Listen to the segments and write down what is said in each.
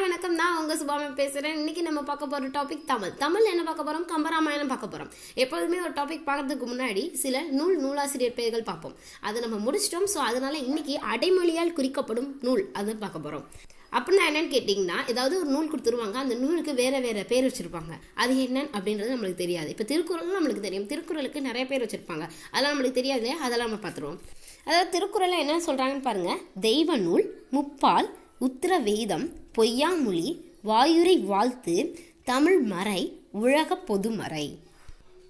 Hi வணக்கம். நான் உங்கள் சுபாமி பேசுகிறேன் இன்னைக்கு நம்ம பார்க்க போகிற டாபிக் தமிழ். தமிழ் என்ன பார்க்க போகிறோம் கம்பராமாயணம் பார்க்க போகிறோம் எப்போதுமே ஒரு டாபிக் பார்க்கறதுக்கு முன்னாடி சில நூல் நூலாசிரியர் பெயர்கள் பார்ப்போம். அதை நம்ம முடிச்சிட்டோம். ஸோ அதனால் இன்னைக்கு அடைமொழியால் குறிக்கப்படும் நூல் அது பார்க்க போகிறோம் அப்படின்னா என்னன்னு கேட்டிங்கன்னா ஏதாவது ஒரு நூல் கொடுத்துருவாங்க. அந்த நூலுக்கு வேறு வேறு பேர் வச்சுருப்பாங்க. அது என்னன்னு அப்படின்றது நம்மளுக்கு தெரியாது. இப்போ திருக்குறள் நம்மளுக்கு தெரியும். திருக்குறளுக்கு நிறைய பேர் வச்சுருப்பாங்க. அதெல்லாம் நம்மளுக்கு தெரியாது இல்லையா? அதெல்லாம் நம்ம பார்த்துருவோம். அதாவது திருக்குறளில் என்ன சொல்கிறாங்கன்னு பாருங்கள் தெய்வ நூல் முப்பால் உத்திர வேதம் பொய்யாமொழி வாயுரை வாழ்த்து தமிழ் மறை உலக பொதுமறை.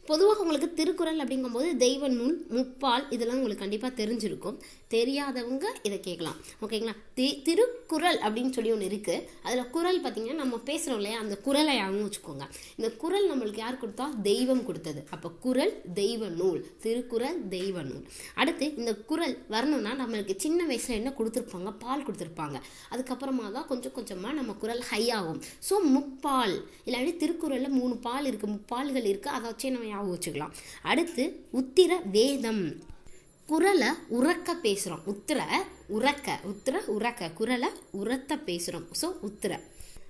பொதுவாக உங்களுக்கு திருக்குறள் அப்படிங்கும்போது தெய்வ நூல் முப்பால் இதெல்லாம் உங்களுக்கு கண்டிப்பாக தெரிஞ்சிருக்கும். தெரியாதவங்க இதை கேட்கலாம். ஓகேங்களா? தி திருக்குறள் அப்படின்னு சொல்லி ஒன்று இருக்குது அதில் குறள் பார்த்தீங்கன்னா நம்ம பேசுகிறோம் இல்லையா? அந்த குரலை யாரும் வச்சுக்கோங்க. இந்த குறள் நம்மளுக்கு யார் கொடுத்தா? தெய்வம் கொடுத்தது. அப்போ குறள் தெய்வ நூல். திருக்குறள் தெய்வ நூல். அடுத்து இந்த குறள் வரணும்னா நம்மளுக்கு சின்ன வயசில் என்ன கொடுத்துருப்பாங்க? பால் கொடுத்துருப்பாங்க. அதுக்கப்புறமா தான் கொஞ்சம் கொஞ்சமாக நம்ம குறள் ஹை ஆகும். ஸோ முப்பால். இல்லாட்டி திருக்குறளில் மூணு பால் இருக்குது முப்பால்கள் இருக்குது அதை வச்சே நம்ம ஞாபகம் வச்சுக்கலாம். அடுத்து உத்திர வேதம். குரலை உறக்க பேசுகிறோம் உத்திர உறக்க உத்திர உறக்க. குரலை உரத்த பேசுகிறோம் ஸோ உத்திர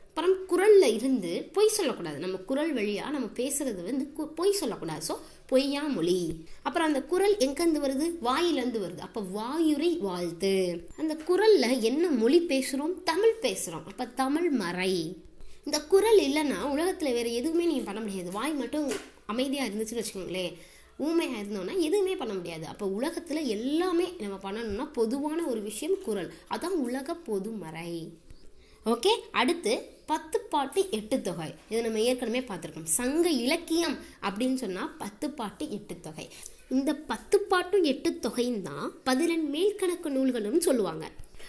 அப்புறம் குரலில் இருந்து பொய் சொல்லக்கூடாது. நம்ம குரல் வழியாக நம்ம பேசுகிறது வந்து கு- பொய் சொல்லக்கூடாது. ஸோ பொய்யா மொழி. அப்புறம் அந்த குரல் எங்கேருந்து வருது? வாயிலேருந்து வருது. அப்போ வாயுரை வாழ்த்து. அந்த குரலில் என்ன மொழி பேசுகிறோம் தமிழ் பேசுகிறோம் அப்போ தமிழ் மறை. இந்த குரல் இல்லைன்னா உலகத்தில் வேறு எதுவுமே நீங்கள் பண்ண முடியாது. வாய் மட்டும் அமைதியாக இருந்துச்சுன்னு வச்சுக்கோங்களேன். ஊமையாக இருந்தோம்னா எதுவுமே பண்ண முடியாது. அப்போ உலகத்தில் எல்லாமே நம்ம பண்ணணும்னா பொதுவான ஒரு விஷயம் குரல். அதான் உலக பொதுமறை. ஓகே? அடுத்து பத்து பாட்டு எட்டு தொகை. இதை நம்ம ஏற்கனவே பார்த்துருக்கோம். சங்க இலக்கியம் அப்படின்னு சொன்னால் பத்து பாட்டு எட்டு தொகை. இந்த பத்து பாட்டும் எட்டு தொகையும் தான் பதினெண் மேல்கணக்கு நூல்களும் சொல்லுவாங்க.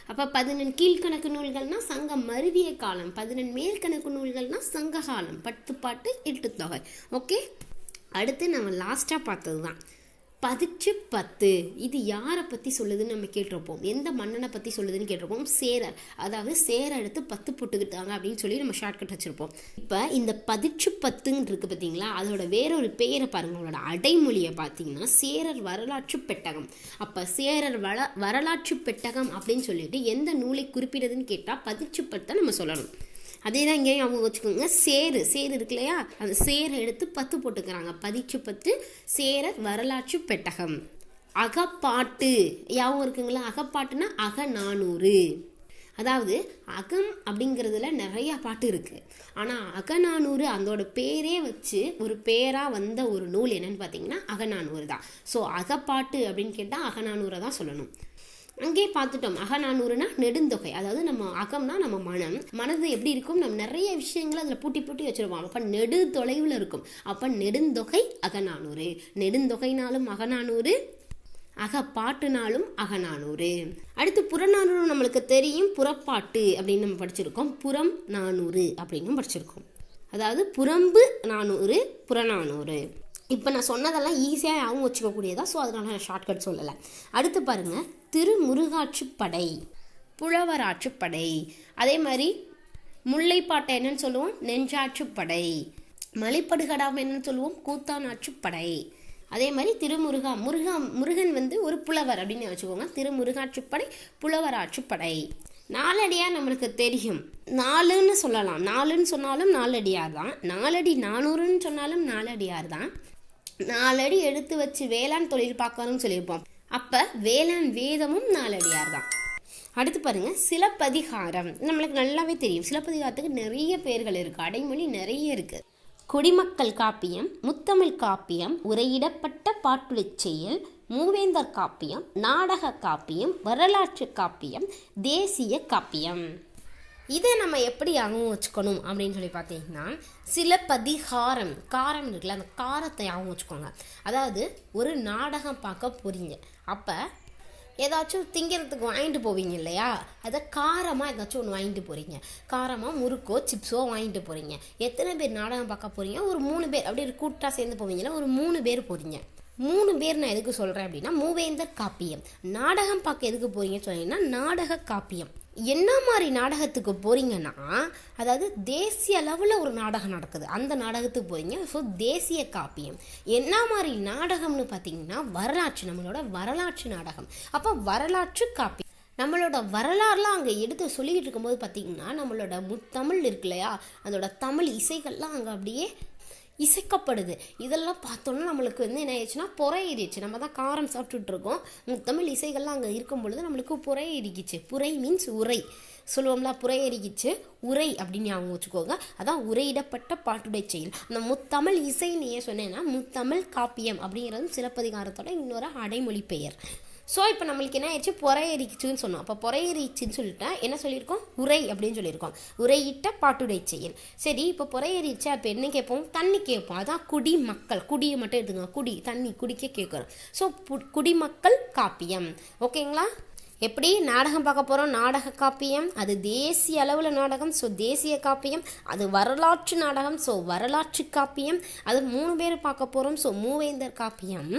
அப்போ பதினெண் கீழ்கணக்கு நூல்கள்னா சங்கம் மருவிய காலம். பதினெண் மேல்கணக்கு நூல்கள்னால் சங்க காலம். பத்து பாட்டு எட்டு தொகை. ஓகே? அடுத்து நம்ம லாஸ்ட்டாக பார்த்தது தான் பதிச்சு பத்து. இது யாரை பற்றி சொல்லுதுன்னு நம்ம கேட்டிருப்போம். எந்த மன்னனை பற்றி சொல்லுதுன்னு கேட்டிருப்போம். சேரர். அதாவது சேர எடுத்து பத்து போட்டுக்கிட்டாங்க அப்படின்னு சொல்லி நம்ம ஷார்ட்கட் வச்சுருப்போம். இப்போ இந்த பதிச்சு பத்துன்னு இருக்குது பார்த்தீங்களா அதோட வேறொரு பெயரை பாருங்கள் அவங்களோட அடைமொழியை பார்த்தீங்கன்னா சேரர் வரலாற்று பெட்டகம். அப்போ சேரர் வள வரலாற்று பெட்டகம் அப்படின்னு சொல்லிட்டு எந்த நூலை குறிப்பிடுதுன்னு கேட்டால் பதிச்சு பத்தை நம்ம சொல்லணும். அதே தான் இங்கேயும் அவங்க வச்சுக்கோங்க. சேரு சேரு இருக்கு இல்லையா? அந்த சேரை எடுத்து பத்து போட்டுக்கிறாங்க. பதிச்சு பத்து சேரர் வரலாற்று பெட்டகம். அகப்பாட்டு. யாவும் இருக்குங்களா? அகப்பாட்டுனா அக நானூறு. அதாவது அகம் அப்படிங்கிறதுல நிறைய பாட்டு இருக்கு. ஆனால் அகநானூறு அதோட பேரே வச்சு ஒரு பேராக வந்த ஒரு நூல் என்னன்னு பார்த்தீங்கன்னா அகநானூறு தான். ஸோ அகப்பாட்டு அப்படின்னு கேட்டால் அகநானூரை தான் சொல்லணும். அங்கே பார்த்துட்டோம். அகநானூறுனா நெடுந்தொகை. அதாவது நம்ம அகம்னா நம்ம மனம். மனது எப்படி இருக்கும்? நம்ம நிறைய விஷயங்களை அதில் பூட்டி பூட்டி வச்சிருப்போம். அப்போ நெடு தொலைவில் இருக்கும். அப்போ நெடுந்தொகை அகநானூறு. நெடுந்தொகைனாலும் அகநானூறு அகப்பாட்டுனாலும் அகநானூறு. அடுத்து புறநானூறு நம்மளுக்கு தெரியும். புறப்பாட்டு அப்படின்னு நம்ம படிச்சிருக்கோம். புறம் நானூறு அப்படின்னு படிச்சிருக்கோம். அதாவது புறம்பு நானூறு புறநானூறு. இப்போ நான் சொன்னதெல்லாம் ஈஸியாக யாவும் வச்சுக்கக்கூடியதா ஸோ அதனால் நான் ஷார்ட்கட் சொல்லலை. அடுத்து பாருங்கள் திருமுருகாற்றுப்படை புலவராற்றுப்படை அதே மாதிரி முல்லைப்பாட்டை என்னன்னு சொல்லுவோம் நெஞ்சாற்றுப்படை மலைப்படுகடாம் என்னன்னு சொல்லுவோம் கூத்தானாற்றுப்படை அதே மாதிரி திருமுருகா முருகா முருகன் வந்து ஒரு புலவர் அப்படின்னு வச்சுக்கோங்க. திருமுருகாற்றுப்படை புலவராற்றுப்படை நாலடியார் நம்மளுக்கு தெரியும். நாலுன்னு சொல்லலாம். நாலுன்னு சொன்னாலும் நாலடியார் தான். நாலடி நானூறுன்னு சொன்னாலும் நாலடியார் தான். நாலடி எடுத்து வச்சு வேளாண் தொழில் பார்க்கணும்னு சொல்லியிருப்போம். அப்போ வேளாண் வேதமும் நாலடியார் தான் அடுத்து பாருங்க சிலப்பதிகாரம். நம்மளுக்கு நல்லாவே தெரியும். சிலப்பதிகாரத்துக்கு நிறைய பேர்கள் இருக்குது அடைமொழி நிறைய இருக்குது குடிமக்கள் காப்பியம் முத்தமிழ் காப்பியம் உரையிடப்பட்ட பாட்டு செயல் மூவேந்தர் காப்பியம் நாடக காப்பியம் வரலாற்று காப்பியம் தேசிய காப்பியம். இதை நம்ம எப்படி ஞாபகம் வச்சுக்கணும் அப்படின்னு சொல்லி பார்த்தீங்கன்னா சிலப்பதிகாரம் காரம் இருக்குல்ல அந்த காரத்தை ஞாபகம் வச்சுக்கோங்க. அதாவது ஒரு நாடகம் பார்க்க போறீங்க. அப்போ ஏதாச்சும் திங்கிறதுக்கு வாங்கிட்டு போவீங்க இல்லையா? அதை காரமாக ஏதாச்சும் ஒன்று வாங்கிட்டு போகிறீங்க காரமாக முறுக்கோ சிப்ஸோ வாங்கிட்டு போகிறீங்க எத்தனை பேர் நாடகம் பார்க்க போகிறீங்க ஒரு மூணு பேர். அப்படியே ஒரு கூட்டாக சேர்ந்து போவீங்கன்னா ஒரு மூணு பேர் போகிறீங்க மூணு பேர் நான் எதுக்கு சொல்கிறேன் அப்படின்னா மூவேந்தர் காப்பியம். நாடகம் பார்க்க எதுக்கு போகிறீங்கன்னு சொன்னீங்கன்னா நாடக காப்பியம். என்ன மாதிரி நாடகத்துக்கு போகிறீங்கன்னா அதாவது தேசிய அளவில் ஒரு நாடகம் நடக்குது. அந்த நாடகத்துக்கு போகிறீங்க ஸோ தேசிய காப்பியம். என்ன மாதிரி நாடகம்னு பார்த்தீங்கன்னா வரலாற்று நம்மளோட வரலாற்று நாடகம். அப்போ வரலாற்று காப்பியம். நம்மளோட வரலாறுலாம் அங்கே எடுத்து சொல்லிக்கிட்டு இருக்கும்போது பார்த்திங்கன்னா நம்மளோட முத்தமிழ் இருக்கு இல்லையா? அதோட தமிழ் இசைகள்லாம் அங்கே அப்படியே இசைக்கப்படுது. இதெல்லாம் பார்த்தோன்னா நம்மளுக்கு வந்து என்ன ஆயிடுச்சுன்னா புறையிடுச்சு நம்ம தான் காரம் சாப்பிட்டுட்டு இருக்கோம் முத்தமிழ் இசைகள்லாம் அங்கே இருக்கும் பொழுது நம்மளுக்கு புறையேறிக்கிச்சு புரை மீன்ஸ் உரை. சொல்லுவோம்ல புறையறிகிச்சு உரை அப்படின்னு ஞாபகம் வச்சுக்கோங்க. அதான் உரையிடப்பட்ட பாட்டுடை செயல். அந்த முத்தமிழ் இசைன்னு ஏன் சொன்னேன்னா முத்தமிழ் காப்பியம் அப்படிங்கிறது சிலப்பதிகாரத்தோட இன்னொரு அடைமொழி பெயர். ஸோ இப்போ நம்மளுக்கு என்ன ஆயிடுச்சு? பொறையரிச்சுன்னு சொன்னோம். அப்போ பொறையரிச்சுன்னு சொல்லிட்டா என்ன சொல்லியிருக்கோம்? உரை அப்படின்னு சொல்லியிருக்கோம். உரையிட்ட பாட்டுடை செயல். சரி இப்போ பொறையரிச்சு அப்போ என்ன கேட்போம்? தண்ணி கேட்போம். அதான் குடி மக்கள். குடியை மட்டும் எடுத்துங்க குடி தண்ணி குடிக்க கேட்குறோம். ஸோ குடிமக்கள் காப்பியம். ஓகேங்களா? எப்படி நாடகம் பார்க்க போகிறோம் நாடக காப்பியம். அது தேசிய அளவில் நாடகம். ஸோ தேசிய காப்பியம். அது வரலாற்று நாடகம். ஸோ வரலாற்று காப்பியம். அது மூணு பேர் பார்க்க போகிறோம் ஸோ மூவேந்தர் காப்பியம்.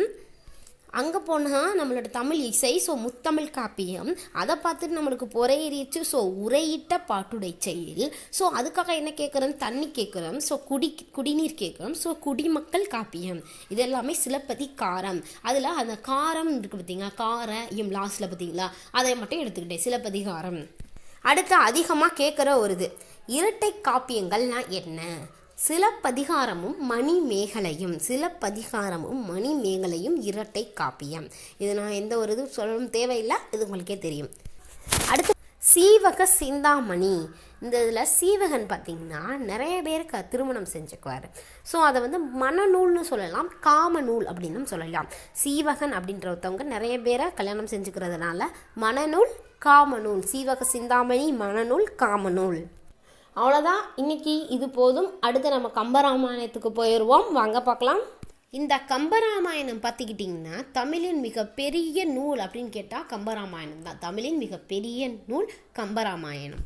அங்கே போனால் நம்மளோட தமிழ் இசை ஸோ முத்தமிழ் காப்பியம் அதை பார்த்துட்டு நம்மளுக்கு பொறையேறிச்சு ஸோ உரையிட்ட பாட்டுடை செயல். ஸோ அதுக்காக என்ன கேட்குறோம் தண்ணி கேட்குறோம் ஸோ குடி குடிநீர் கேட்குறோம் ஸோ குடிமக்கள் காப்பியம். இது எல்லாமே சிலப்பதி காரம். அதில் அந்த காரம் இருக்குது பார்த்தீங்களா கார எம் லாஸ்ட்டில் பார்த்தீங்களா அதை மட்டும் எடுத்துக்கிட்டேன். சிலப்பதி காரம். அடுத்து அதிகமாக கேட்குற ஒரு இது. இரட்டை காப்பியங்கள்னால் என்ன? சிலப்பதிகாரமும் மணிமேகலையும் சிலப்பதிகாரமும் மணிமேகலையும் இரட்டை காப்பியம். இது நான் எந்த ஒரு இது சொல்லணும் தேவையில்லை இது உங்களுக்கே தெரியும். அடுத்து சீவக சிந்தாமணி. இந்த இதில் சீவகன் பார்த்திங்கன்னா நிறைய பேருக்கு திருமணம் செஞ்சுக்குவார். ஸோ அதை வந்து மனநூல்னு சொல்லலாம் காம நூல் அப்படின்னும் சொல்லலாம். சீவகன் அப்படின்றவங்க நிறைய பேரை கல்யாணம் செஞ்சுக்கிறதுனால மனநூல் காமநூல். சீவக சிந்தாமணி மனநூல் காமநூல். அவ்வளோதான் இன்னைக்கு இது போதும். அடுத்து நம்ம கம்பராமாயணத்துக்கு போயிடுவோம் வாங்க பார்க்கலாம். இந்த கம்பராமாயணம் பார்த்துக்கிட்டிங்கன்னா தமிழின் மிகப்பெரிய நூல் அப்படின்னு கேட்டால் கம்பராமாயணம் தான். தமிழின் மிகப்பெரிய நூல் கம்பராமாயணம்.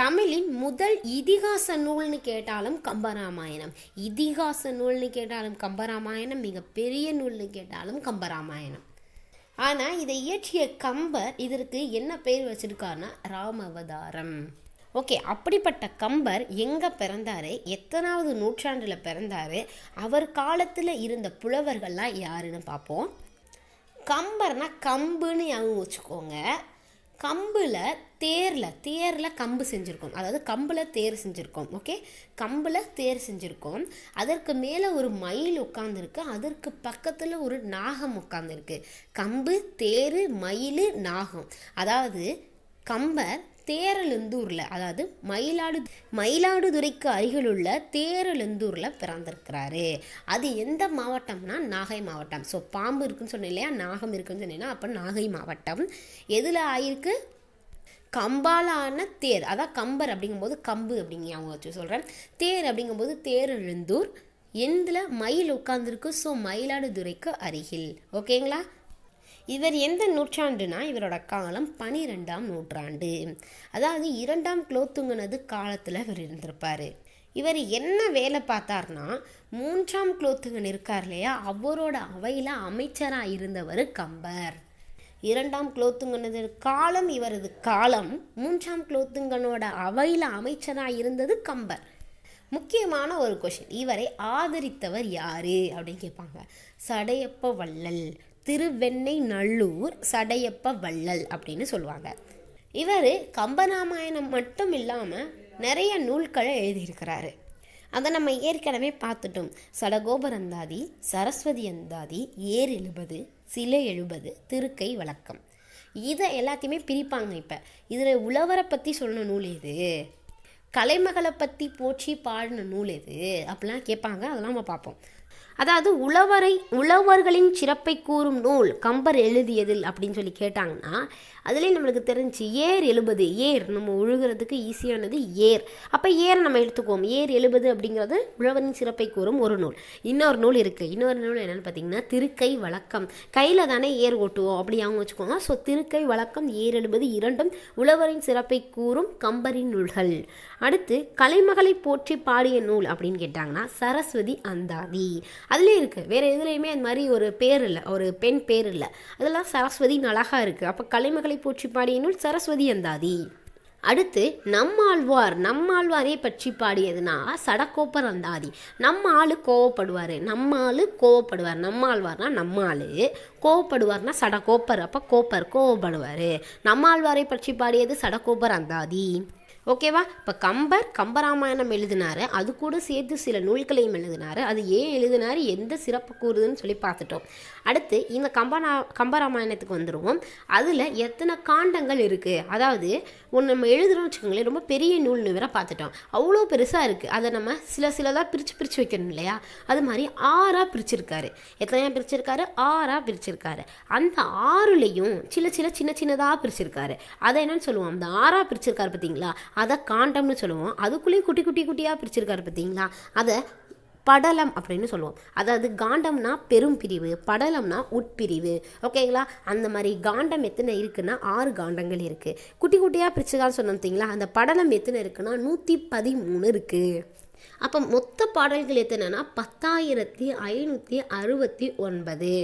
தமிழின் முதல் இதிகாச நூல்னு கேட்டாலும் கம்பராமாயணம். இதிகாச நூல்னு கேட்டாலும் கம்பராமாயணம். மிகப்பெரிய நூல்னு கேட்டாலும் கம்பராமாயணம். ஆனால் இதை இயற்றிய கம்பர் இதற்கு என்ன பெயர் வச்சிருக்காருன்னா ராமவதாரம். ஓகே அப்படிப்பட்ட கம்பர் எங்கே பிறந்தாரு? எத்தனாவது நூற்றாண்டில் பிறந்தார்? அவர் காலத்தில் இருந்த புலவர்கள்லாம் யாருன்னு பார்ப்போம். கம்பர்னால் கம்புன்னு ஞாபகம் வச்சுக்கோங்க. கம்பில் தேரில் தேரில் கம்பு செஞ்சுருக்கோம். அதாவது கம்பில் தேர் செஞ்சுருக்கோம் ஓகே? கம்பில் தேர் செஞ்சுருக்கோம். அதற்கு மேலே ஒரு மயில் உட்காந்துருக்கு அதற்கு பக்கத்தில் ஒரு நாகம் உட்காந்துருக்கு கம்பு தேர் மயில் நாகம். அதாவது கம்பர் தேரலந்தூரில் அதாவது மயிலாடு மயிலாடுதுறைக்கு அருகிலுள்ள தேரலந்தூரில் பிறந்திருக்கிறாரு. அது எந்த மாவட்டம்னா நாகை மாவட்டம். ஸோ பாம்பு இருக்குன்னு சொன்னேன் இல்லையா? நாகம் இருக்குன்னு சொன்னீங்கன்னா அப்போ நாகை மாவட்டம். எதில் ஆயிருக்கு? கம்பாலான தேர். அதான் கம்பர் அப்படிங்கும்போது கம்பு அப்படிங்க அவங்க வச்சு சொல்கிறேன் தேர் அப்படிங்கும்போது தேரெழுந்தூர் எந்தில் மயில் உட்காந்துருக்கு ஸோ மயிலாடுதுறைக்கு அருகில். ஓகேங்களா இவர் எந்த நூற்றாண்டுனா இவரோட காலம் பனிரெண்டாம் நூற்றாண்டு. அதாவது இரண்டாம் குலோத்துங்கனது காலத்தில் இவர் இருந்திருப்பார். இவர் என்ன வேலை பார்த்தார்னா மூன்றாம் குலோத்துங்கன் இருக்கார் இல்லையா? அவரோட அவையில் அமைச்சராக இருந்தவர் கம்பர். இரண்டாம் குலோத்துங்கனது காலம் இவரது காலம் மூன்றாம் குலோத்துங்கனோட அவையில் அமைச்சராக இருந்தது கம்பர். முக்கியமான ஒரு கொஷின் இவரை ஆதரித்தவர் யாரு? அப்படின்னு கேட்பாங்க. சடையப்ப வள்ளல். திருவெண்ணை நல்லூர் சடையப்ப வள்ளல் அப்படின்னு சொல்லுவாங்க. இவர் கம்பராமாயணம் மட்டும் இல்லாமல் நிறைய நூல்களை எழுதியிருக்கிறாரு. அதை நம்ம ஏற்கனவே பார்த்துட்டோம். சடகோபரந்தாதி சரஸ்வதி அந்தாதி ஏர் எழுபது சிலை எழுபது திருக்கை வழக்கம். இதை எல்லாத்தையுமே பிரிப்பாங்க இப்போ. இதில் உழவரை பற்றி சொன்ன நூல் எது? கலைமகளை பற்றி போற்றி பாடின நூல் எது? அப்படிலாம் கேட்பாங்க. அதெல்லாம் நம்ம பார்ப்போம். அதாவது உழவரை உழவர்களின் சிறப்பை கூறும் நூல் கம்பர் எழுதியதில் அப்படின்னு சொல்லி கேட்டாங்கன்னா அதுலேயும் நம்மளுக்கு தெரிஞ்சு ஏர் எழுபது ஏர் நம்ம உழுகிறதுக்கு ஈஸியானது ஏர். அப்போ ஏர் நம்ம எடுத்துக்குவோம். ஏர் எழுபது அப்படிங்கிறது உழவரின் சிறப்பை கூறும் ஒரு நூல். இன்னொரு நூல் இருக்குது இன்னொரு நூல் என்னென்னு பார்த்தீங்கன்னா திருக்கை வழக்கம். கையில் தானே ஏர் ஓட்டுவோம் அப்படி அவங்க வச்சுக்கோங்க. ஸோ திருக்கை வழக்கம் ஏர் எழுபது இரண்டும் உழவரின் சிறப்பை கூறும் கம்பரின் நூல்கள். அடுத்து கலைமகளை போற்றி பாடிய நூல் அப்படின்னு கேட்டாங்கன்னா சரஸ்வதி அந்தாதி. அதுலேயும் இருக்குது வேறு எதுலேயுமே அந்த மாதிரி ஒரு பேர் இல்லை. ஒரு பெண் பேர் இல்லை. அதெல்லாம் சரஸ்வதி அழகாக இருக்குது அப்போ கலைமகளை போற்றி பாடிய நூல் சரஸ்வதி அந்தாதி. அடுத்து நம்மாழ்வார். நம்மாழ்வாரை பற்றி பாடியதுனா சடக்கோப்பர் அந்தாதி. நம்ம ஆள் கோவப்படுவார். நம்ம ஆள் கோவப்படுவார். நம்மாழ்வார்னா நம்ம ஆள். கோவப்படுவார்னா சடக்கோப்பர். அப்போ கோப்பர் கோவப்படுவார். நம்மாழ்வாரை பற்றி பாடியது சடக்கோப்பர் அந்தாதி. ஓகேவா? இப்போ கம்பர் கம்பராமாயணம் எழுதினாரு. அது கூட சேர்த்து சில நூல்களையும் எழுதினாரு. அது ஏன் எழுதினாரு? எந்த சிறப்பு கூறுதுன்னு சொல்லி பார்த்துட்டோம். அடுத்து இந்த கம்பரா கம்பராமாயணத்துக்கு வந்துடுவோம் அதில் எத்தனை காண்டங்கள் இருக்குது அதாவது ஒன்று நம்ம எழுதுறோம்னு வச்சுக்கோங்களேன் ரொம்ப பெரிய நூல்னு வேற பார்த்துட்டோம். அவ்வளோ பெருசாக இருக்குது அதை நம்ம சில சிலதாக பிரித்து பிரித்து வைக்கணும் இல்லையா? அது மாதிரி ஆறாக பிரிச்சிருக்காரு. எத்தனையாக பிரிச்சிருக்காரு? ஆறாக பிரிச்சிருக்காரு. அந்த ஆறுலேயும் சில சில சின்ன சின்னதாக பிரிச்சிருக்காரு. அதை என்னன்னு சொல்லுவோம்? அந்த ஆறாக பிரிச்சிருக்காரு பார்த்தீங்களா? அதை காண்டம்னு சொல்லுவோம். அதுக்குள்ளேயும் குட்டி குட்டி குட்டியாக பிரிச்சிருக்காரு பார்த்தீங்களா அதை படலம் அப்படின்னு சொல்லுவோம். அதாவது காண்டம்னா பெரும் பிரிவு படலம்னா உட்பிரிவு. ஓகேங்களா அந்த மாதிரி காண்டம் எத்தனை இருக்குன்னா ஆறு காண்டங்கள் இருக்குது குட்டி குட்டியாக பிரிச்சுக்கான்னு சொன்னோம் அந்த படலம் எத்தனை இருக்குன்னா நூற்றி பதிமூணு இருக்குது அப்போ மொத்த பாடல்கள் எத்தனைனா பத்தாயிரத்தி ஐநூற்றி அறுபத்தி ஒன்பது.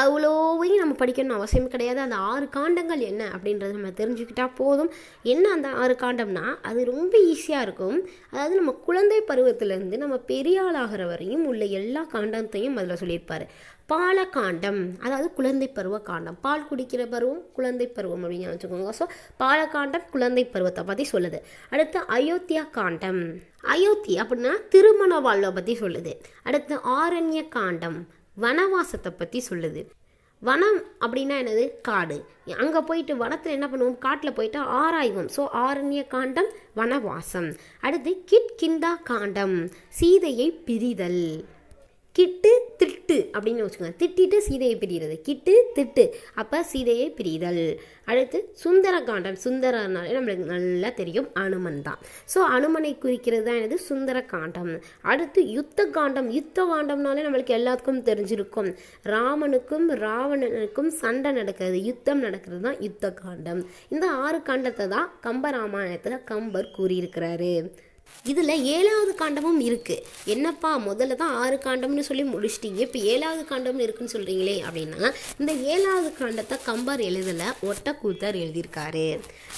அவ்வளோவையும் நம்ம படிக்கணும்னு அவசியம் கிடையாது. அந்த ஆறு காண்டங்கள் என்ன அப்படின்றத நம்ம தெரிஞ்சுக்கிட்டால் போதும். என்ன அந்த ஆறு காண்டம்னா அது ரொம்ப ஈஸியாக இருக்கும். அதாவது நம்ம குழந்தை பருவத்திலேருந்து நம்ம பெரிய ஆளாகிற வரையும் உள்ள எல்லா காண்டத்தையும் அதில் சொல்லியிருப்பார். பாலகாண்டம் அதாவது குழந்தை பருவ காண்டம். பால் குடிக்கிற பருவம் குழந்தை பருவம் அப்படின்னு வச்சுக்கோங்க. ஸோ பாலகாண்டம் குழந்தை பருவத்தை பற்றி சொல்லுது. அடுத்து அயோத்தியா காண்டம். அயோத்தி அப்படின்னா திருமண வாழ்வை பற்றி சொல்லுது. அடுத்து ஆரண்ய காண்டம். வனவாசத்தை பற்றி சொல்லுது. வனம் அப்படின்னா என்னது? காடு. அங்கே போயிட்டு வனத்தில் என்ன பண்ணுவோம்? காட்டில் போயிட்டு ஆராய்வோம். ஸோ ஆரண்ய காண்டம் வனவாசம். அடுத்து கிட்கிந்தா காண்டம். சீதையை பிரிதல். கிட்டு திட்டு அப்படின்னு வச்சுக்கோங்க. திட்டிட்டு சீதையை பிரிகிறது கிட்டு திட்டு. அப்போ சீதையை பிரிதல். அடுத்து சுந்தர காண்டம் சுந்தரனாலே நம்மளுக்கு நல்லா தெரியும் அனுமன் தான். ஸோ அனுமனை குறிக்கிறது தான் என்னது? சுந்தர காண்டம் அடுத்து யுத்த காண்டம் யுத்த காண்டம்னாலே நம்மளுக்கு எல்லாத்துக்கும் தெரிஞ்சிருக்கும். ராமனுக்கும் ராவணனுக்கும் சண்டை நடக்கிறது. யுத்தம் நடக்கிறது தான் யுத்த காண்டம் இந்த ஆறு காண்டத்தை தான் கம்பராமாயணத்தில் கம்பர் கூறியிருக்கிறாரு. இதில் ஏழாவது காண்டமும் இருக்குது என்னப்பா முதல்ல தான் ஆறு காண்டம்னு சொல்லி முடிச்சிட்டிங்க. இப்போ ஏழாவது காண்டம்னு இருக்குன்னு சொல்கிறீங்களே அப்படின்னா இந்த ஏழாவது காண்டத்தை கம்பர் எழுதலை ஒட்டக்கூத்தர் எழுதியிருக்காரு.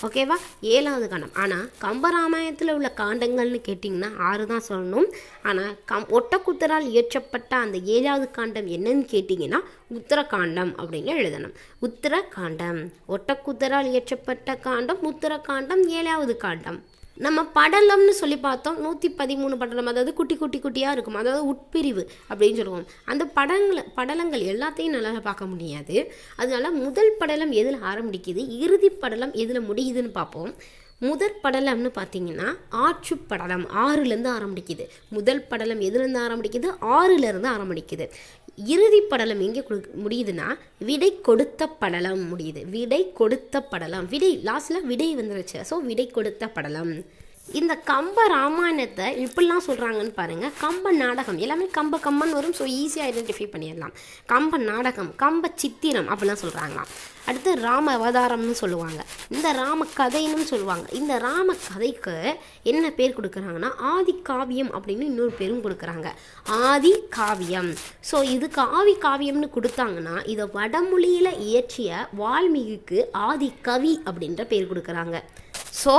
ஓகேவா? ஏழாவது காண்டம். ஆனால் கம்பராமாயணத்தில் உள்ள காண்டங்கள்னு கேட்டிங்கன்னா ஆறு தான் சொல்லணும். ஆனால் கம் ஒட்டக்கூத்தரால் இயற்றப்பட்ட அந்த ஏழாவது காண்டம் என்னன்னு கேட்டிங்கன்னா உத்தரகாண்டம் அப்படின்னு எழுதணும். உத்தரகாண்டம். ஒட்டக்கூத்தரால் இயற்றப்பட்ட காண்டம் உத்தரகாண்டம் ஏழாவது காண்டம். நம்ம படலம்னு சொல்லி பார்த்தோம் நூற்றி பதிமூணு படலம் அதாவது குட்டி குட்டி குட்டியாக இருக்கும். அதாவது உட்பிரிவு அப்படின்னு சொல்லுவோம். அந்த படங்களை படலங்கள் எல்லாத்தையும் நல்லா பார்க்க முடியாது. அதனால முதல் படலம் எதில் ஆரம்பிக்குது இறுதி படலம் எதில் முடியுதுன்னு பார்ப்போம். முதற் படலம்னு பார்த்தீங்கன்னா ஆற்று படலம் ஆறுலேருந்து ஆரம்பிக்குது. முதல் படலம் எதுலேருந்து ஆரம்பிக்குது? ஆறுலேருந்து ஆரம்பிக்குது. இறுதி படலம் எங்கே கொடு முடியுதுன்னா விடை கொடுத்த படலம் முடியுது. விடை கொடுத்த படலம். விடை லாஸ்ட்டில் விடை வந்துருச்சு. ஸோ விடை கொடுத்த படலம். இந்த கம்ப ராமாயணத்தை இப்படிலாம் சொல்கிறாங்கன்னு பாருங்கள் கம்ப நாடகம். எல்லாமே கம்ப கம்பன் வரும். ஸோ ஈஸியாக ஐடென்டிஃபை பண்ணிடலாம். கம்ப நாடகம் கம்ப சித்திரம் அப்படிலாம் சொல்கிறாங்களாம் அடுத்து ராம அவதாரம்னு சொல்லுவாங்க. இந்த ராம கதைன்னு சொல்லுவாங்க. இந்த ராம கதைக்கு என்ன பேர் கொடுக்குறாங்கன்னா ஆதி காவியம் அப்படின்னு இன்னொரு பேரும் கொடுக்குறாங்க. ஆதி காவியம். ஸோ இதுக்கு ஆதி காவியம்னு கொடுத்தாங்கன்னா இதை வடமொழியில் இயற்றிய வால்மீகிக்கு ஆதி கவி அப்படின்ற பேர் கொடுக்குறாங்க. ஸோ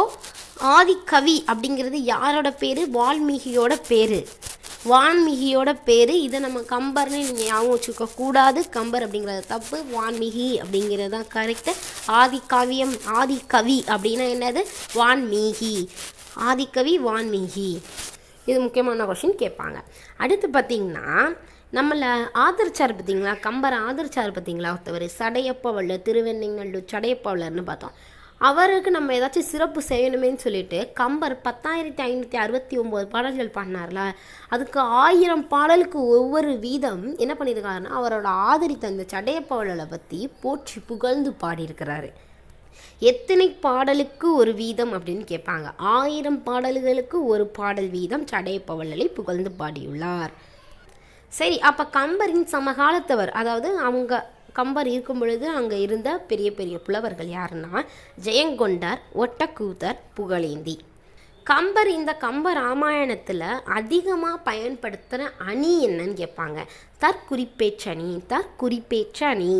ஆதிக்கவி அப்படிங்கிறது யாரோட பேர்? வால்மீகியோட பேர். வான்மீகியோட பேர். இதை நம்ம கம்பர்னு நீங்கள் ஞாபகம் வச்சுக்க. கூடாது கம்பர் அப்படிங்கிறது தப்பு. வான்மீகி அப்படிங்கிறது தான் கரெக்டு ஆதி ஆதிக்கவி அப்படின்னா என்னது? வான்மீகி. ஆதிக்கவி வான்மீகி. இது முக்கியமான கொஷின் கேட்பாங்க. அடுத்து பார்த்தீங்கன்னா நம்மளை ஆதரிச்சார் பார்த்தீங்களா? கம்பரை ஆதரிச்சார் பார்த்தீங்களா? ஒருத்தவர். சடையப்பவள்ளர் திருவெண்ணங்கல்லூர் சடையப்பவள்ளர்னு பார்த்தோம். அவருக்கு நம்ம ஏதாச்சும் சிறப்பு செய்யணுமேன்னு சொல்லிட்டு கம்பர் பத்தாயிரத்தி ஐநூற்றி அறுபத்தி ஒம்பது பாடல்கள் பாடினார்ல. அதுக்கு ஆயிரம் பாடலுக்கு ஒவ்வொரு வீதம் என்ன பண்ணியிருக்காருன்னா அவரோட ஆதரித்த அந்த சடையப்பவளை பற்றி போற்றி புகழ்ந்து பாடியிருக்கிறாரு. எத்தனை பாடலுக்கு ஒரு வீதம் அப்படின்னு கேட்பாங்க. ஆயிரம் பாடல்களுக்கு ஒரு பாடல் வீதம் சடையப்பவள்ளலை புகழ்ந்து பாடியுள்ளார். சரி அப்போ கம்பரின் சமகாலத்தவர் அதாவது அவங்க கம்பர் இருக்கும் பொழுது அங்கே இருந்த பெரிய பெரிய புலவர்கள் யாருன்னா? ஜெயங்கொண்டார் ஒட்டக்கூத்தர் புகழேந்தி. கம்பர் இந்த கம்ப ராமாயணத்தில் அதிகமாக பயன்படுத்துகிற அணி என்னன்னு கேட்பாங்க தற்குறிப்பேச்சணி தற்குறிப்பேச்சணி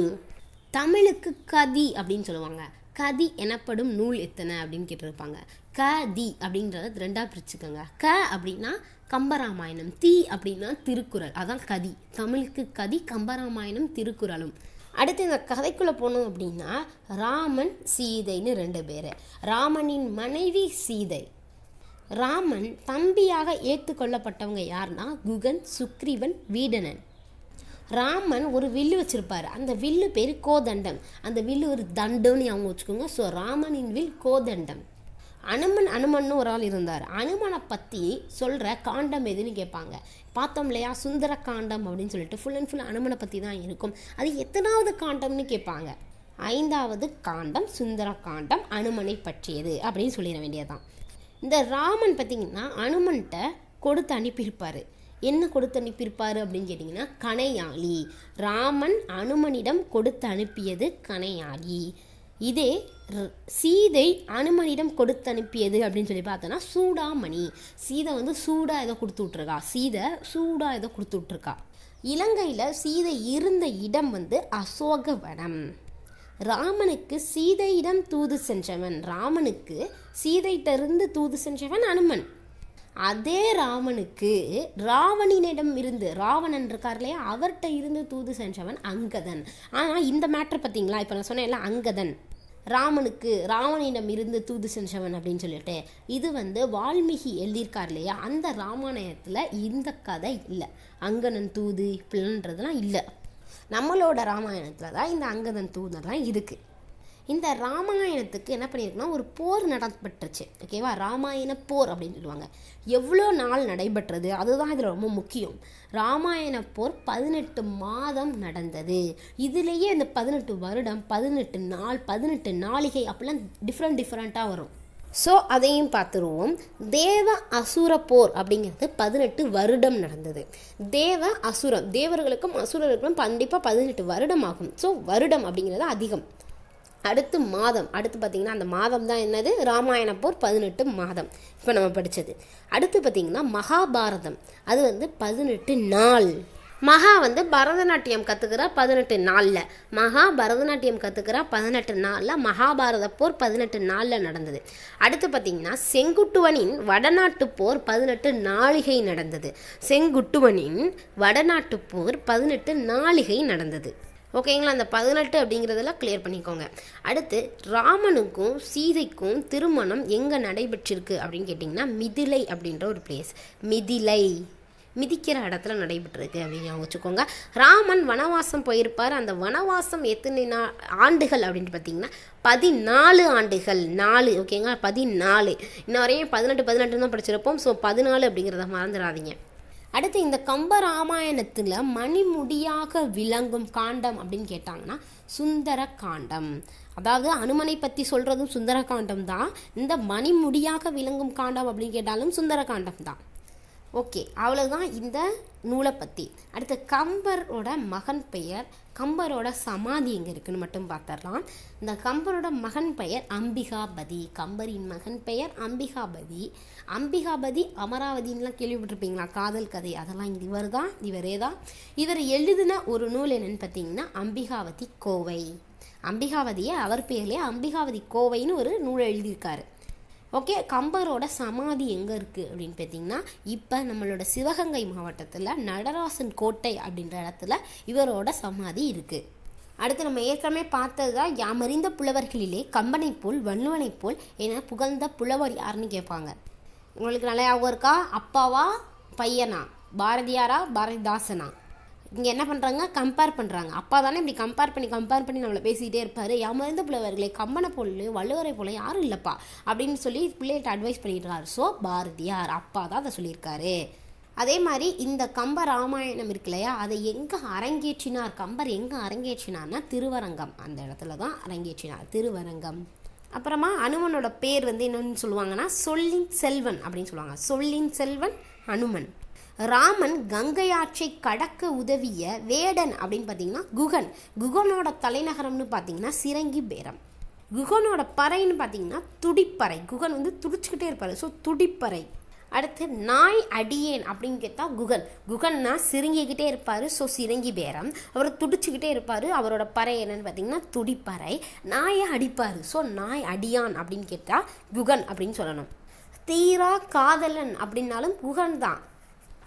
தமிழுக்கு கதி அப்படின்னு சொல்லுவாங்க. கதி எனப்படும் நூல் எத்தனை அப்படின்னு கேட்டிருப்பாங்க. க தி அப்படின்றத ரெண்டாக பிரிச்சுக்கோங்க. க அப்படின்னா கம்பராமாயணம் தி அப்படின்னா திருக்குறள். அதான் கதி. தமிழுக்கு கதி கம்பராமாயணம் திருக்குறளும். அடுத்து இந்த கதைக்குள்ளே போனோம் அப்படின்னா ராமன் சீதைன்னு ரெண்டு பேர். ராமனின் மனைவி சீதை. ராமன் தம்பியாக ஏற்றுக்கொள்ளப்பட்டவங்க யாருன்னா குகன் சுக்ரீவன் வீடனன். ராமன் ஒரு வில்லு வச்சுருப்பார். அந்த வில்லு பேர் கோதண்டம். அந்த வில்லு ஒரு தண்டம்னு அவங்க வச்சுக்கோங்க. ஸோ ராமனின் வில் கோதண்டம். அனுமன் அனுமன்னு ஒரு ஆள் இருந்தார். அனுமனை பற்றி சொல்கிற காண்டம் எதுன்னு கேட்பாங்க. பார்த்தோம் இல்லையா? சுந்தர காண்டம் அப்படின்னு சொல்லிட்டு ஃபுல் அண்ட் ஃபுல் அனுமனை பற்றி தான் இருக்கும். அது எத்தனாவது காண்டம்னு கேட்பாங்க. ஐந்தாவது காண்டம் சுந்தர காண்டம் அனுமனை பற்றியது அப்படின்னு சொல்லிட வேண்டியதுதான். இந்த ராமன் பார்த்தீங்கன்னா அனுமன்கிட்ட கொடுத்து அனுப்பியிருப்பாரு. என்ன கொடுத்து அனுப்பியிருப்பாரு அப்படின்னு கேட்டிங்கன்னா கணையாளி. ராமன் அனுமனிடம் கொடுத்து அனுப்பியது கணையாளி. இதே சீதை அனுமனிடம் கொடுத்து அனுப்பியது அப்படின்னு சொல்லி பார்த்தோன்னா சூடாமணி. சீதை வந்து சூடாக ஏதோ கொடுத்து விட்ருக்கா சீதை சூடாக ஏதோ கொடுத்து விட்ருக்கா இலங்கையில் சீதை இருந்த இடம் வந்து அசோகவனம். ராமனுக்கு சீதையிடம் தூது சென்றவன். ராமனுக்கு சீதையிட்டிருந்து தூது சென்றவன் அனுமன். அதே ராமனுக்கு ராவணனிடம் இருந்து ராவணன் இருக்கார் இல்லையா? அவர்கிட்ட இருந்து தூது சென்றவன் அங்கதன். ஆனால் இந்த மேட்ரு பார்த்தீங்களா? இப்போ நான் சொன்னேன்ல அங்கதன். ராமனுக்கு ராவணிடம் இருந்து தூது சென்றவன் அப்படின்னு சொல்லிட்டு இது வந்து வால்மீகி எழுதியிருக்கார் இல்லையா? அந்த ராமாயணத்தில் இந்த கதை இல்லை. அங்கதன் தூது இப்படின்றதுலாம் இல்லை. நம்மளோட ராமாயணத்தில் தான் இந்த அங்கதன் தூதெல்லாம் இருக்குது இந்த ராமாயணத்துக்கு என்ன பண்ணியிருக்குன்னா ஒரு போர் நடைபெற்றுச்சு ஓகேவா ராமாயண போர் அப்படின்னு சொல்லுவாங்க. எவ்வளோ நாள் நடைபெற்றது? அதுதான் இதில் ரொம்ப முக்கியம். ராமாயண போர் பதினெட்டு மாதம் நடந்தது. இதுலேயே இந்த பதினெட்டு வருடம் பதினெட்டு நாள் பதினெட்டு நாளிகை அப்படிலாம் டிஃப்ரெண்ட் டிஃப்ரெண்ட்டாக வரும். ஸோ அதையும் பார்த்துருவோம். தேவ அசுர போர் அப்படிங்கிறது பதினெட்டு வருடம் நடந்தது. தேவ அசுரம் தேவர்களுக்கும் அசுரர்களுக்கும் கண்டிப்பாக பதினெட்டு வருடம் ஆகும். ஸோ வருடம் அப்படிங்கிறது அதிகம். அடுத்து மாதம். அடுத்து பார்த்திங்கன்னா அந்த மாதம் தான் என்னது? ராமாயண போர் பதினெட்டு மாதம். இப்போ நம்ம படித்தது அடுத்து பார்த்திங்கன்னா மகாபாரதம். அது வந்து பதினெட்டு நாள். மகா வந்து பரதநாட்டியம் கற்றுக்கிறா பதினெட்டு நாளில். மகா பரதநாட்டியம் கற்றுக்கிறா பதினெட்டு நாளில். மகாபாரத போர் பதினெட்டு நாளில் நடந்தது. அடுத்து பார்த்திங்கன்னா செங்குட்டுவனின் வடநாட்டு போர் பதினெட்டு நாளிகை நடந்தது. செங்குட்டுவனின் வடநாட்டு போர் பதினெட்டு நாளிகை நடந்தது. ஓகேங்களா? அந்த பதினெட்டு அப்படிங்கிறதெல்லாம் கிளியர் பண்ணிக்கோங்க. அடுத்து ராமனுக்கும் சீதைக்கும் திருமணம் எங்கே நடைபெற்றிருக்கு அப்படின்னு கேட்டிங்கன்னா மிதிலை அப்படின்ற ஒரு பிளேஸ் மிதிலை. மிதிக்கிற இடத்துல நடைபெற்றிருக்கு அப்படின்னு ஞாபகம் வச்சுக்கோங்க. ராமன் வனவாசம் போயிருப்பார். அந்த வனவாசம் எத்தனை நா ஆண்டுகள் அப்படின்னு பார்த்தீங்கன்னா பதினாலு ஆண்டுகள். நாலு ஓகேங்களா? பதினாலு. இன்ன வரையும் பதினெட்டு பதினெட்டு தான் படிச்சிருப்போம். ஸோ பதினாலு அப்படிங்கிறத மறந்துடாதீங்க. அடுத்து இந்த கம்ப ராமாயணத்தில் மணிமுடியாக விளங்கும் காண்டம் அப்படின்னு கேட்டாங்கன்னா சுந்தர காண்டம் அதாவது அனுமனை பற்றி சொல்கிறதும் சுந்தர காண்டம் தான். இந்த மணிமுடியாக விளங்கும் காண்டம் அப்படின்னு கேட்டாலும் சுந்தர காண்டம் தான். ஓகே அவ்வளோதான் இந்த நூலை பற்றி அடுத்து கம்பரோட மகன் பெயர் கம்பரோட சமாதி எங்கே இருக்குன்னு மட்டும் பார்த்துடலாம். இந்த கம்பரோட மகன் பெயர் அம்பிகாபதி. கம்பரின் மகன் பெயர் அம்பிகாபதி. அம்பிகாபதி அமராவதின்லாம் கேள்விப்பட்டிருப்பீங்களா? காதல் கதை அதெல்லாம் இவர் தான் இவரே தான் இவர் எழுதின ஒரு நூல் என்னன்னு பார்த்தீங்கன்னா அம்பிகாவதி கோவை. அம்பிகாவதியை அவர் பேர்லேயே அம்பிகாவதி கோவைன்னு ஒரு நூல் எழுதியிருக்காரு. ஓகே கம்பரோட சமாதி எங்கே இருக்குது அப்படின்னு பார்த்தீங்கன்னா இப்போ நம்மளோட சிவகங்கை மாவட்டத்தில் நடராசன் கோட்டை அப்படின்ற இடத்துல இவரோட சமாதி இருக்குது அடுத்து நம்ம ஏற்கனவே பார்த்தது தான் யாமறிந்த புலவர்களிலே கம்பனை போல் வள்ளுவனை போல் என புகழ்ந்த புலவர் யாருன்னு கேட்பாங்க. உங்களுக்கு நல்லா ஞாபகம் இருக்கா? அப்பாவா? பையனா? பாரதியாரா? பாரதிதாசனா? இங்கே என்ன பண்ணுறாங்க கம்பேர் பண்ணுறாங்க அப்பா தானே இப்படி கம்பேர் பண்ணி கம்பேர் பண்ணி நம்மளை பேசிக்கிட்டே இருப்பார். யாமறிந்த புலவர்களே கம்பனை போல் வள்ளுவரை போல யாரும் இல்லைப்பா. அப்படின்னு சொல்லி பிள்ளைகிட்ட அட்வைஸ் பண்ணிடுறாரு. ஸோ பாரதியார் அப்பா தான் அதை சொல்லியிருக்காரு. அதே மாதிரி இந்த கம்ப ராமாயணம் இருக்கு இல்லையா? அதை எங்கே அரங்கேற்றினார்? கம்பர் எங்கே அரங்கேற்றினார்னா திருவரங்கம். அந்த இடத்துல தான் அரங்கேற்றினார். திருவரங்கம். அப்புறமா அனுமனோட பேர் வந்து என்னன்னு சொல்லுவாங்கன்னா சொல்லின் செல்வன் அப்படின்னு சொல்லுவாங்க. சொல்லின் செல்வன் அனுமன். ராமன் கங்கை ஆற்றை கடக்க உதவிய வேடன் அப்படின்னு பார்த்தீங்கன்னா குகன். குகனோட தலைநகரம்னு பார்த்தீங்கன்னா சிரங்கி பேரம். குகனோட பறைன்னு பார்த்தீங்கன்னா துடிப்பறை. குகன் வந்து துடிச்சுக்கிட்டே இருப்பார். ஸோ துடிப்பறை. அடுத்து நாய் அடியேன் அப்படின்னு கேட்டால் குகன். குகன்னா சிறுங்கிக்கிட்டே இருப்பார். ஸோ சிறுங்கி பேரம். அவர் துடிச்சுக்கிட்டே இருப்பார். அவரோட பறை என்னன்னு பார்த்தீங்கன்னா துடிப்பறை. நாயை அடிப்பார். ஸோ நாய் அடியான் அப்படின்னு கேட்டால் குகன் அப்படின்னு சொல்லணும். தீரா காதலன் அப்படின்னாலும் குகன் தான்.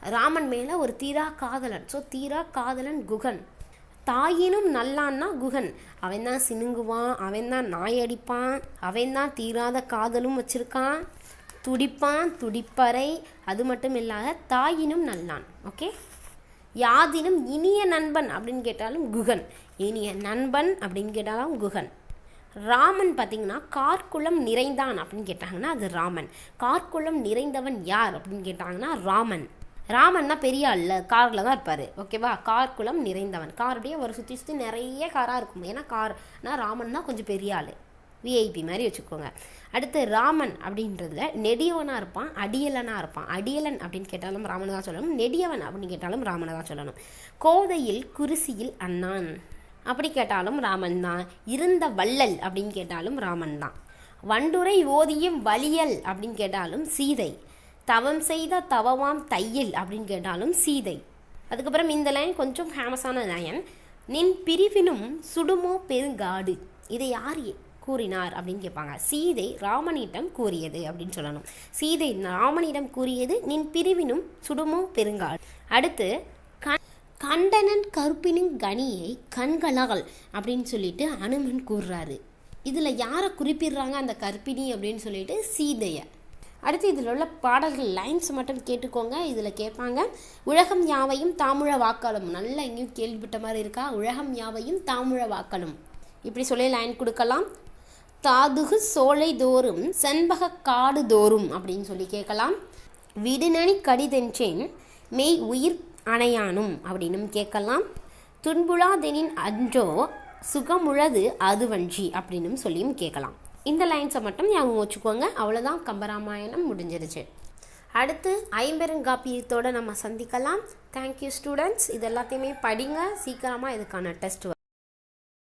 ராமன் மேலே ஒரு தீரா காதலன். ஸோ தீரா காதலன் குகன். தாயினும் நல்லான்னா குகன். அவன் தான் சினுங்குவான் அவன் தான் நாய் அடிப்பான் அவன் தான் தீராத காதலும் வச்சிருக்கான். துடிப்பான் துடிப்பறை அது மட்டும் இல்லாத தாயினும் நல்லான். ஓகே யாதினும் இனிய நண்பன் அப்படின்னு கேட்டாலும் குகன். இனிய நண்பன் அப்படின்னு கேட்டாலும் குகன். ராமன் பார்த்தீங்கன்னா கார்குலம் நிறைந்தான் அப்படின்னு கேட்டாங்கன்னா அது ராமன். கார்குலம் நிறைந்தவன் யார் அப்படின்னு கேட்டாங்கன்னா ராமன். ராமன்னா பெரிய ஆள்ல காரில் தான் இருப்பார். ஓகேவா கார் குலம் நிறைந்தவன். காருடைய ஒரு சுற்றி சுற்றி நிறைய காராக இருக்கும். ஏன்னா கார்னா ராமன்னா கொஞ்சம் பெரிய ஆள். விஐபி மாதிரி வச்சுக்கோங்க. அடுத்து ராமன் அப்படின்றதுல நெடியவனாக இருப்பான் அடியலனாக இருப்பான். அடியலன் அப்படின்னு கேட்டாலும் ராமனை தான் சொல்லணும். நெடியவன் அப்படின்னு கேட்டாலும் ராமனை தான் சொல்லணும். கோதையில் குருசியில் அண்ணான். அப்படி கேட்டாலும் ராமன் தான். இருந்த வள்ளல் அப்படின்னு கேட்டாலும் ராமன் தான். வண்டுரை ஓதியும் வலியல் அப்படின்னு கேட்டாலும் சீதை. தவம் செய்த தவவாம் தையல் அப்படின்னு கேட்டாலும் சீதை. அதுக்கப்புறம் இந்த லைன் கொஞ்சம் ஃபேமஸான லைன். நின் பிரிவினும் சுடுமோ பெருங்காடு. இதை யார் கூறினார் அப்படின்னு கேட்பாங்க. சீதை ராமனிடம் கூறியது அப்படின்னு சொல்லணும். சீதை ராமனிடம் கூறியது நின் பிரிவினும் சுடுமோ பெருங்காடு. அடுத்து கண் கண்டனன் கருப்பினும் கனியை கண்களால் அப்படின்னு சொல்லிட்டு அனுமன் கூறுறாரு. இதில் யாரை குறிப்பிடுறாங்க அந்த கற்பிணி அப்படின்னு சொல்லிட்டு சீதையை. அடுத்து இதில் உள்ள பாடல்கள் லைன்ஸ் மட்டும் கேட்டுக்கோங்க. இதில் கேட்பாங்க உலகம் யாவையும் தாமுழ வாக்களும். நல்லா எங்கேயும் கேள்விப்பட்ட மாதிரி இருக்கா? உலகம் யாவையும் தாமுழ வாக்களும். இப்படி சொல்லி லைன் கொடுக்கலாம். தாதுகு சோலை தோறும் செண்பக காடு தோறும் அப்படின்னு சொல்லி கேட்கலாம். விடுநனி கடிதென்றேன் மெய் உயிர் அணையானும் அப்படின்னும் கேட்கலாம். துன்புலாதெனின் அன்றோ சுகமுழது அதுவன்றி அப்படின்னும் சொல்லியும் கேட்கலாம். இந்த லைன்ஸை மட்டும் ஞாபகம் வச்சுக்கோங்க. அவ்வளோதான் கம்பராமாயணம் முடிஞ்சிருச்சு. அடுத்து ஐம்பெருங்காப்பியத்தோடு நம்ம சந்திக்கலாம். தேங்க்யூ ஸ்டூடெண்ட்ஸ் இது எல்லாத்தையுமே படிங்க. சீக்கிரமாக இதுக்கான டெஸ்ட்